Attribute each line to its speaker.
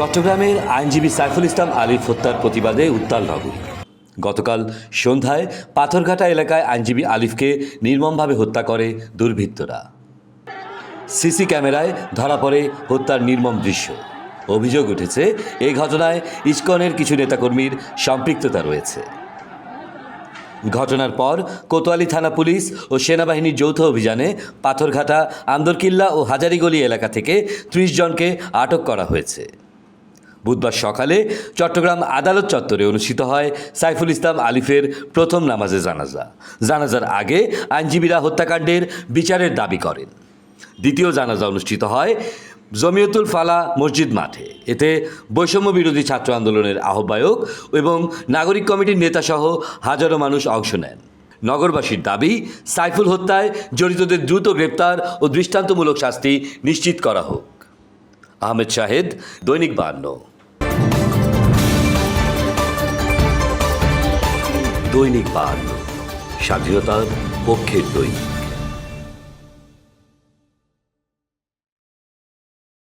Speaker 1: চট্টগ্রামের আইনজীবী সাইফুল ইসলাম আলীর হত্যার প্রতিবাদে উত্তাল নগরী গতকাল সন্ধ্যায় পাথরঘাটা এলাকায় আইনজীবী আলিফকে নির্মমভাবে হত্যা করে দুর্বৃত্তরা। সিসি ক্যামেরায় ধরা পড়ে হত্যার নির্মম দৃশ্য। অভিযোগ উঠেছে এই ঘটনায় ইসকনের কিছু নেতাকর্মীর সম্পৃক্ততা রয়েছে। ঘটনার পর কোতোয়ালি থানা পুলিশ ও সেনাবাহিনীর যৌথ অভিযানে পাথরঘাটা, আন্দরকিল্লা ও হাজারিগলি এলাকা থেকে ত্রিশ জনকে আটক করা হয়েছে। বুধবার সকালে চট্টগ্রাম আদালত চত্বরে অনুষ্ঠিত হয় সাইফুল ইসলাম আলিফের প্রথম নামাজে জানাজা। জানাজার আগে আইনজীবীরা হত্যাকাণ্ডের বিচারের দাবি করেন। দ্বিতীয় জানাজা অনুষ্ঠিত হয় জমিয়তুল ফালা মসজিদ মাঠে। এতে বৈষম্য বিরোধী ছাত্র আন্দোলনের আহ্বায়ক এবং নাগরিক কমিটির নেতাসহ হাজারো মানুষ অংশ নেন। নগরবাসীর দাবি, সাইফুল হত্যায় জড়িতদের দ্রুত গ্রেপ্তার ও দৃষ্টান্তমূলক শাস্তি নিশ্চিত করা হোক। আহমেদ শাহেদ, দৈনিক বান্ন দৈনিক বাদ। স্বাধীনতার পক্ষের দৈনিক।